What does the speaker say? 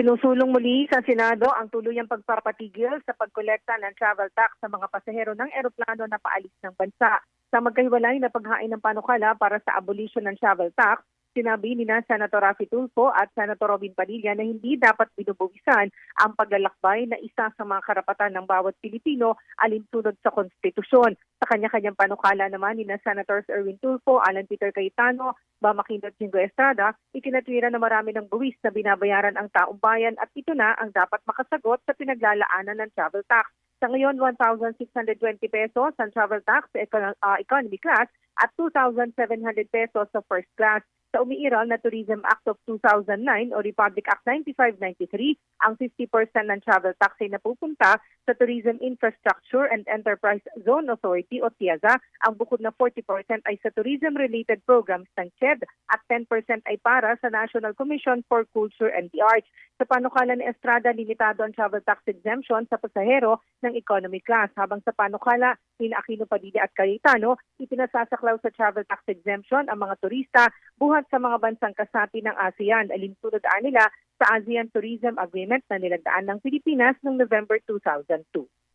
Sinusulong muli sa Senado ang tuluyang pagpapatigil sa pagkolekta ng travel tax sa mga pasahero ng eroplano na paalis ng bansa. Sa magkahiwalay na paghain ng panukala para sa abolition ng travel tax, sinabi ni na Senator Rafi Tulfo at Senator Robin Padilla na hindi dapat binubuwisan ang paglalakbay na isa sa mga karapatan ng bawat Pilipino alinsunod sa konstitusyon. Sa kanya-kanyang panukala naman ni na Senators Erwin Tulfo, Alan Peter Cayetano, Bama Quinto Jingo Estrada, ikinatwira na marami ng buwis na binabayaran ang taong bayan at ito na ang dapat makasagot sa pinaglalaanan ng travel tax. Sa ngayon, 1,620 pesos ang travel tax sa ah, economy class at 2,700 pesos sa first class. Sa umiiral na Tourism Act of 2009 o Republic Act 9593, ang 50% ng travel tax ay napupunta sa Tourism Infrastructure and Enterprise Zone Authority o TIAZA. Ang bukod na 40% ay sa tourism-related programs ng CHED at 10% ay para sa National Commission for Culture and the Arts. Sa panukala ni Estrada, limitado ang travel tax exemption sa pasahero ng economy class. Habang sa panukala ni Aquino Padilla at Cayetano, ipinasasaklaw sa travel tax exemption ang mga turista buhat sa mga bansang kasapi ng ASEAN. Alinsunod nila sa ASEAN Tourism Agreement na nilagdaan ng Pilipinas noong November 2002.